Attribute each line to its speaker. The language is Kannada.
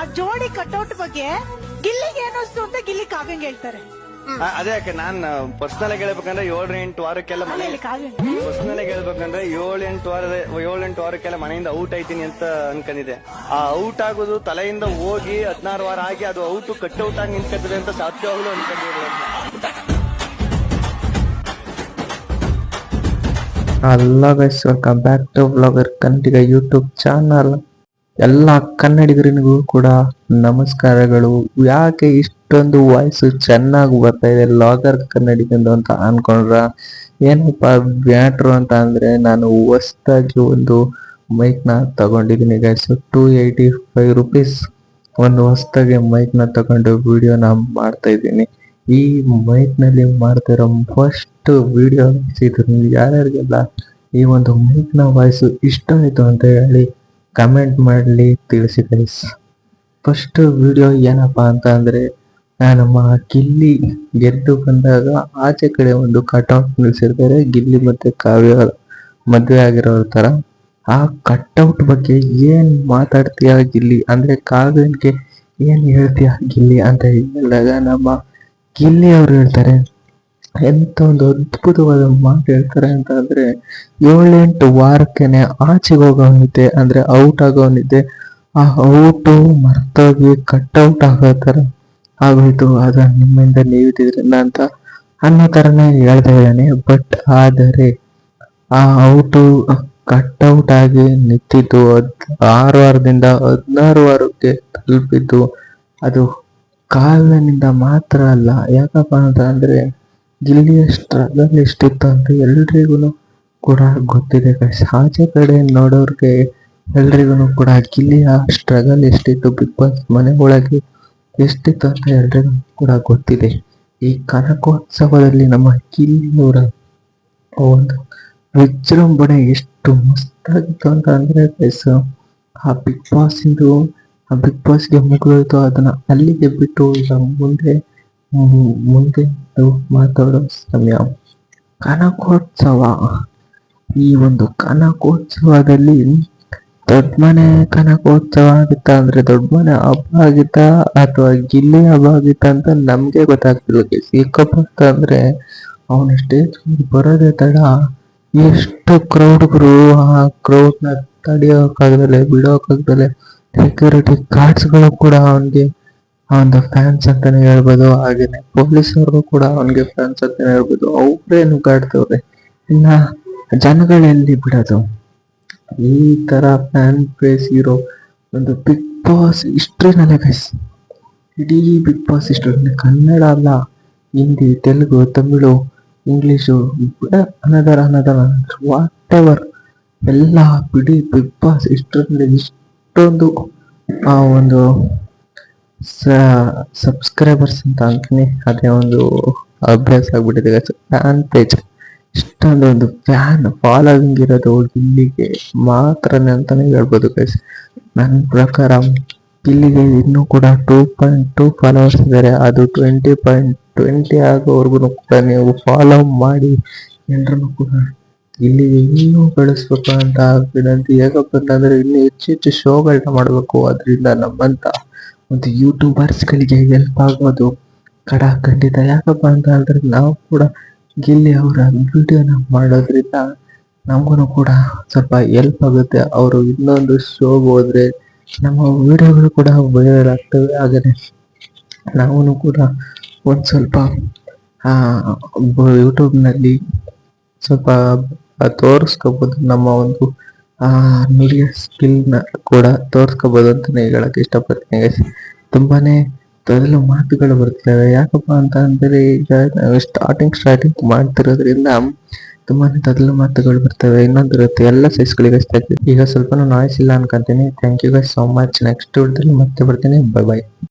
Speaker 1: ಆ ಜೋಡಿ ಕಟೌಟ್ ಬಗ್ಗೆ ಗಿಲ್ಲಿಗೆ ಏನಿಸ್ತು ಅಂತ ಗಿಲ್ಲಿ ಕಾವ್ಯಂಗ್ ಹೇಳ್ತಾರೆ.
Speaker 2: ಆ, ಅದೇ ಯಾಕೆ ನಾನ್ ಪರ್ಸನಲ್ ಆಗಿ ಹೇಳ್ಬೇಕಂದ್ರೆ ಏಳು ಎಂಟು ವಾರಕ್ಕೆಲ್ಲ ಮನೆ
Speaker 1: ಕಾವ್ಯಂಗ್
Speaker 2: ಪರ್ಸನಲ್ ಆಗಿ ಹೇಳ್ಬೇಕಂದ್ರೆ ಏಳು ಎಂಟು ವಾರ ಏಳು ಎಂಟು ವಾರಕ್ಕೆಲ್ಲ ಮನೆಯಿಂದ ಔಟ್ ಆಯ್ತೀನಿ ಅಂತ ಅನ್ಕೊಂಡಿದ್ದೆ. ಆ ಔಟ್ ಆಗೋದು ತಲೆಯಿಂದ ಹೋಗಿ ಹದಿನಾರು ವಾರ ಆಗಿ ಅದು ಔಟ್ ಕಟ್ ಔಟ್ ಆಗಿ ನಿಂತ್ಕೊತದೆ ಅಂತ ಸಾಧ್ಯವಾಗ್ಲೂ ಅನ್ಕೊಂಡಿರ್ಲಿಲ್ಲ
Speaker 3: ಅಲ್ಲ guys welcome back to blogger Kannadiga YouTube channel ಎಲ್ಲ ಕನ್ನಡಿಗರಿಗೂ ಕೂಡ ನಮಸ್ಕಾರಗಳು. ಯಾಕೆ ಇಷ್ಟೊಂದು ವಾಯ್ಸ್ ಚೆನ್ನಾಗಿ ಬರ್ತಾ ಇದೆ ಲಾಗರ್ ಕನ್ನಡಿಗಂದು ಅಂತ ಅನ್ಕೊಂಡ್ರ? ಏನಪ್ಪ ಬ್ಯಾಟ್ರು ಅಂತ ಅಂದ್ರೆ ನಾನು ಹೊಸ್ದಾಗಿ ಒಂದು ಮೈಕ್ನ ತಗೊಂಡಿದ್ದೀನಿ guys two eighty five rupees ಒಂದು ಹೊಸ್ದಾಗಿ ಮೈಕ್ನ ತಗೊಂಡು ವಿಡಿಯೋನ ಮಾಡ್ತಾ ಇದ್ದೀನಿ. ಈ ಮೈಕ್ನಲ್ಲಿ ಮಾಡ್ತಿರೋ ಫಸ್ಟ್ ವಿಡಿಯೋ ಯಾರ್ಯಾರಿಗೆಲ್ಲ ಈ ಒಂದು ಮೈಕ್ನ ವಾಯ್ಸ್ ಇಷ್ಟ ಆಯ್ತು ಅಂತ ಹೇಳಿ ಕಮೆಂಟ್ ಮಾಡಲಿ ತಿಳಿಸಿ ಗೈಸ್ ಫಸ್ಟ್ ವಿಡಿಯೋ ಏನಪ್ಪ ಅಂತ ಅಂದ್ರೆ ನಮ್ಮ ಗಿಲ್ಲಿ ಗೆದ್ದು ಬಂದಾಗ ಆಚೆ ಕಡೆ ಒಂದು ಕಟ್ಔಟ್ ನಿಲ್ಸಿರ್ತಾರೆ, ಗಿಲ್ಲಿ ಮತ್ತೆ ಕಾವ್ಯ ಮದುವೆ ಆಗಿರೋ ಥರ ಆ ಕಟ್ಔಟ್ ಬಗ್ಗೆ ಏನು ಮಾತಾಡ್ತೀಯ ಗಿಲ್ಲಿ? ಅಂದರೆ ಕಾವ್ಯನ್ಗೆ ಏನು ಹೇಳ್ತೀಯ ಗಿಲ್ಲಿ ಅಂತ ಹೇಳಿದಾಗ ನಮ್ಮ ಗಿಲ್ಲಿ ಅವರು ಹೇಳ್ತಾರೆ ಎಂತ ಒಂದು ಅದ್ಭುತವಾದ ಮಾತು ಹೇಳ್ತಾರೆ ಅಂತ ಅಂದ್ರೆ ಏಳೆಂಟು ವಾರಕ್ಕೆನೆ ಆಚೆಗೆ ಹೋಗೋನಿದ್ದೆ ಅಂದ್ರೆ ಔಟ್ ಆಗೋನಿದ್ದೆ ಆ ಔಟು ಮರ್ತೋಗಿ ಕಟ್ಔಟ್ ಆಗೋ ತರ ಆಗೋಯ್ತು. ಅದ ನಿಮ್ಮಿಂದ ನೀವಿದ್ರಿಂದ ಅಂತ ಅನ್ನೋ ತರನೇ ಹೇಳ್ತಾ ಇದ್ದಾನೆ. ಬಟ್ ಆದರೆ ಆ ಔಟು ಕಟ್ಔಟ್ ಆಗಿ ನಿಂತಿದ್ದು ಆರು ವಾರದಿಂದ ಹದಿನಾರು ವಾರಕ್ಕೆ ತಲುಪಿದ್ದು. ಅದು ಕಾಲಿನಿಂದ ಮಾತ್ರ ಅಲ್ಲ. ಯಾಕಪ್ಪ ಅಂತ ಅಂದ್ರೆ ಗಿಲ್ಲಿಯ ಸ್ಟ್ರಗಲ್ ಎಷ್ಟಿತ್ತು ಅಂತ ಎಲ್ರಿಗೂ ಕೂಡ ಗೊತ್ತಿದೆ ಗೈಸ್ ಆಚೆ ಕಡೆ ನೋಡೋರ್ಗೆ ಎಲ್ರಿಗೂ ಕೂಡ ಗಿಲ್ಲಿಯ ಸ್ಟ್ರಗಲ್ ಎಷ್ಟಿತ್ತು ಬಿಗ್ ಬಾಸ್ ಮನೆ ಒಳಗೆ ಎಷ್ಟಿತ್ತು ಅಂತ ಎಲ್ರಿಗೂ ಕೂಡ ಗೊತ್ತಿದೆ. ಈ ಕನಕೋತ್ಸವದಲ್ಲಿ ನಮ್ಮ ಗಿಲ್ಲಿಯವರ ಒಂದು ವಿಜೃಂಭಣೆ ಎಷ್ಟು ಮಸ್ತಾಗಿತ್ತು ಅಂತ ಅಂದ್ರೆ ಗೈಸ್ ಆ ಬಿಗ್ ಬಾಸ್ ಇಂದು, ಆ ಬಿಗ್ ಬಾಸ್ಗೆ ಮುಗಿದೋಯ್ತು ಅದನ್ನ ಅಲ್ಲಿಗೆ ಬಿಟ್ಟು ಈಗ ಮುಂದೆ ಹ್ಮ್, ಮುಂದೆ ನಾವು ಮಾತಾಡೋ ಸಮಯ ಕನಕೋತ್ಸವ ಈ ಒಂದು ಕನಕೋತ್ಸವದಲ್ಲಿ ದೊಡ್ಡ ಮನೆ ಕನಕೋತ್ಸವ ಆಗಿತ್ತ ಅಂದ್ರೆ ದೊಡ್ಡ ಮನೆ ಹಬ್ಬ ಆಗಿತ್ತ ಅಥವಾ ಗಿಲ್ಲಿ ಹಬ್ಬ ಆಗಿತ್ತ ಅಂತ ನಮ್ಗೆ ಗೊತ್ತಾಗ್ತಿಲ್ಲ ಸಿಕ್ಕಪ್ಪ ಅಂದ್ರೆ ಅವನ ಸ್ಟೇಜ್ ಬರೋದೇ ತಡ ಎಷ್ಟು ಕ್ರೌಡ್ಗಳು ಆ ಕ್ರೌಡ್ನ ತಡೆಯೋಕ್ಕಾಗದಲೆ ಬಿಡೋಕಾಗ್ದಲೆ ಸೆಕ್ಯೂರಿಟಿ ಗಾರ್ಡ್ಸ್ಗಳು ಕೂಡ ಅವನ್ಗೆ ಅವನ ಫ್ಯಾನ್ಸ್ ಅಂತಾನೆ ಹೇಳ್ಬೋದು. ಹಾಗೇನೆ ಪೊಲೀಸರು ಕೂಡ ಅವನಿಗೆ ಫ್ಯಾನ್ಸ್ ಅಂತಾನೆ ಹೇಳ್ಬೋದು. ಅವ್ರೇ ನುಗ್ಗಾಡ್ತವ್ರೆ ಇನ್ನ ಜನಗಳೆಲ್ಲಿ ಬಿಡೋದು? ಈ ತರ ಫ್ಯಾನ್ ಬೇಸ್ ಇರೋ ಒಂದು ಬಿಗ್ ಬಾಸ್ ಹಿಸ್ಟ್ರಿನಲ್ಲೇ ಗೈಸ್ ಇಡೀ ಬಿಗ್ ಬಾಸ್ ಹಿಸ್ಟ್ರಿ ಕನ್ನಡ ಅಲ್ಲ, Hindi, Telugu, Tamil, English another another whatever ಎಲ್ಲ ಬಿಡಿ ಬಿಗ್ ಬಾಸ್ ಹಿಸ್ಟ್ರಿನಲ್ಲಿ ಇಷ್ಟೊಂದು ಆ ಒಂದು ಸಬ್ಸ್ಕ್ರೈಬರ್ಸ್ ಅಂತ ಅಂತಾನೆ ಅದೇ ಒಂದು ಅಭ್ಯಾಸ ಆಗ್ಬಿಟ್ಟಿದೆ ಫ್ಯಾನ್ ಪೇಜ್ ಇಷ್ಟೊಂದು ಒಂದು ಫ್ಯಾನ್ ಫಾಲೋವಿಂಗ್ ಇರೋದು ಇಲ್ಲಿಗೆ ಮಾತ್ರನೇ ಅಂತಾನೆ ಹೇಳ್ಬೋದು ಗೈಸ್ ನನ್ನ ಪ್ರಕಾರ ಇಲ್ಲಿಗೆ ಇನ್ನೂ ಕೂಡ ಟೂ ಪಾಯಿಂಟ್ ಟೂ ಫಾಲೋವರ್ಸ್ ಇದ್ದಾರೆ. ಅದು ಟ್ವೆಂಟಿ ಪಾಯಿಂಟ್ ಟ್ವೆಂಟಿ ಆಗೋವರೆಗೂ ಕೂಡ ನೀವು ಫಾಲೋ ಮಾಡಿ ಎಲ್ಲರೂ ಕೂಡ ಇಲ್ಲಿಗೆ ಇನ್ನೂ ಬೆಳೆಸ್ಬೇಕು ಅಂತ ವಿನಂತಿ. ಯಾಕಪ್ಪ ಅಂತಂದ್ರೆ ಇನ್ನು ಹೆಚ್ಚು ಹೆಚ್ಚು ಶೋಗಳನ್ನ ಮಾಡಬೇಕು. ಅದರಿಂದ ನಮ್ಮಂತ ಒಂದು ಯೂಟ್ಯೂಬರ್ಸ್ಗಳಿಗೆ ಹೆಲ್ಪ್ ಆಗೋದು ಕಡ ಖಂಡಿತ. ಯಾಕಪ್ಪ ಅಂತ ಅಂದ್ರೆ ನಾವು ಕೂಡ ಗಿಲ್ಲಿ ಅವರ ವಿಡಿಯೋನ ಮಾಡೋದ್ರಿಂದ ನಮಗೂ ಕೂಡ ಸ್ವಲ್ಪ ಹೆಲ್ಪ್ ಆಗುತ್ತೆ. ಅವರು ಇನ್ನೊಂದು ಶೋ ಹೋದ್ರೆ ನಮ್ಮ ವಿಡಿಯೋಗಳು ಕೂಡ ವೈರಲ್ ಆಗ್ತವೆ. ಹಾಗೆ ನಾವು ಕೂಡ ಒಂದು ಸ್ವಲ್ಪ ಯೂಟ್ಯೂಬ್ನಲ್ಲಿ ಸ್ವಲ್ಪ ತೋರಿಸ್ಕೋಬೋದು ನಮ್ಮ ಒಂದು ಸ್ಕಿಲ್ ಸ್ಕಿಲ್ನ ಕೂಡ ತೋರಿಸ್ಕೋಬೋದು ಅಂತಾನೆ ಹೇಳಕ್ ಇಷ್ಟಪಡ್ತೀನಿ. ತುಂಬಾನೇ ತೊದಲು ಮಾತುಗಳು ಬರ್ತವೆ ಯಾಕಪ್ಪ ಅಂತ ಅಂದ್ರೆ ಈಗ ಸ್ಟಾರ್ಟಿಂಗ್ ಸ್ಟಾರ್ಟಿಂಗ್ ಮಾಡ್ತಿರೋದ್ರಿಂದ ತುಂಬಾನೇ ತೊದಲು ಮಾತುಗಳು ಬರ್ತವೆ. ಇನ್ನೊಂದು ಇರುತ್ತೆ, ಎಲ್ಲ ಸೈಜ್ಗಳಿಗೆ ಈಗ ಸ್ವಲ್ಪ ನಾಯ್ಸ್ ಇಲ್ಲ ಅನ್ಕೊಂತೀನಿ. Thank you guys so much next ವಿಡಿಯೋದಲ್ಲಿ ಮತ್ತೆ ಬರ್ತೀನಿ. Bye bye